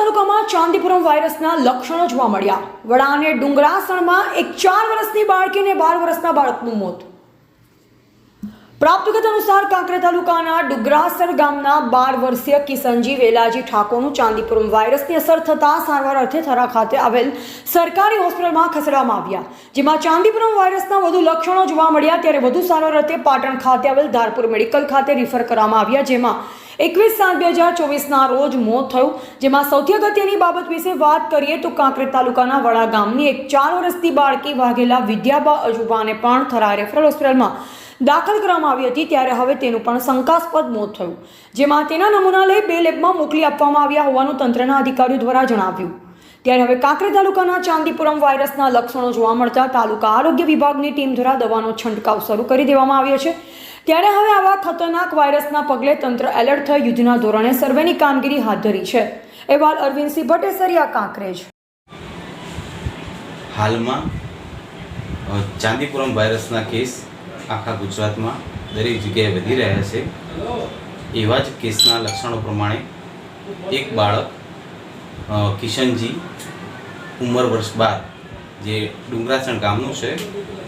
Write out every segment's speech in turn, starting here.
તાલુકામાં ચાંદીપુરમ વાયરસના લક્ષણો જોવા મળ્યા. વડા અને ડુંગરાસણમાં એક ચાર વર્ષની બાળકી અને બાર વર્ષના બાળકનું મોત. પ્રાપ્ત અનુસાર કાંકરેજ તાલુકાના ડુગરાસર ગામના બાર વર્ષીય કિશનજી વેલાજી ઠાકોરનું ચાંદીપુરમ વાયરસની અસર થતાં સારવાર અર્થે થરા ખાતે આવેલ સરકારી હોસ્પિટલમાં ખસેડવામાં આવ્યા. જેમાં ચાંદીપુરમ વાયરસના વધુ લક્ષણો જોવા મળ્યા. ત્યારે વધુ સારવાર અર્થે પાટણ ખાતે આવેલ ધારપુર મેડિકલ ખાતે રિફર કરવામાં આવ્યા. જેમાં એકવીસ સાત બે હજાર ચોવીસના રોજ મોત થયું. જેમાં સૌથી અગત્યની બાબત વિશે વાત કરીએ તો કાંકરેજ તાલુકાના વડા ગામની એક ચાર વર્ષથી બાળકી વાઘેલા વિદ્યાબા અજુબાને પણ થરા રેફરલ હોસ્પિટલમાં દાખલ કરવામાં આવી હતી. ત્યારે હવે તેનું પણ શંકાસ્પદ મોત થયું. જેમાં તેના નમૂના લઈ બે લેબમાં મોકલી આપવામાં આવ્યા હોવાનું તંત્રના અધિકારીઓ દ્વારા જણાવ્યું. ત્યારે હવે કાંકરે તાલુકાના ચાંદીપુરમ વાયરસના લક્ષણો જોવા મળતા તાલુકા આરોગ્ય વિભાગની ટીમ દ્વારા દવાનો છંટકાવ શરૂ કરી દેવામાં આવ્યો છે. ત્યારે હવે આવા ખતરનાક વાયરસના પગલે તંત્ર એલર્ટ થઈ યુદ્ધના ધોરણે સર્વેની કામગીરી હાથ ધરી છે. અહેવાલ અરવિંદસિંહ ભટ્ટેસરિયા, કાંકરેજ. હાલમાં ચાંદીપુરમ વાયરસના કેસ આખા ગુજરાતમાં દરેક જગ્યાએ વધી રહ્યા છે. એવા જ કેસના લક્ષણો પ્રમાણે એક બાળક કિશનજી ઉંમર વર્ષ બાર, જે ડુંગરાસણ ગામનું છે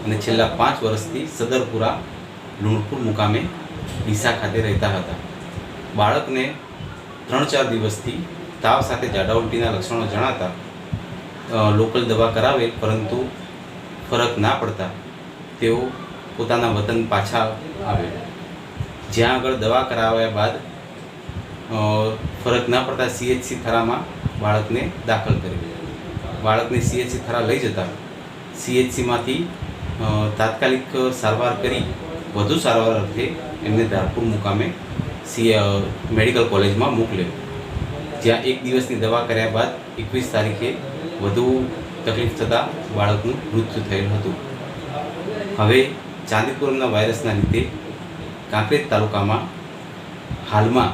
અને છેલ્લા પાંચ વર્ષથી સદરપુરા લુણપુર મુકામે ડીસા ખાતે રહેતા હતા. બાળકને ત્રણ ચાર દિવસથી તાવ સાથે જાડા ઉલટીના લક્ષણો જણાતા લોકલ દવા કરાવેલ પરંતુ ફરક ના પડતા તેઓ પોતાના વતન પાછા આવેલ જ્યાં આગળ દવા કરાવ્યા બાદ ફરક ના પડતા સીએચસી થરામાં બાળકને દાખલ કરી બાળકને સીએચસી થરા લઈ જતા સીએચસીમાંથી તાત્કાલિક સારવાર કરી વધુ સારવાર અર્થે એમને ધારપુર મુકામે સી મેડિકલ કોલેજમાં મોકલ્યો. જ્યાં એક દિવસની દવા કર્યા બાદ એકવીસ તારીખે વધુ તકલીફ થતાં બાળકનું મૃત્યુ થયેલ હતું. હવે ચાંદીપુરના વાયરસના લીધે કાંકરેજ તાલુકામાં હાલમાં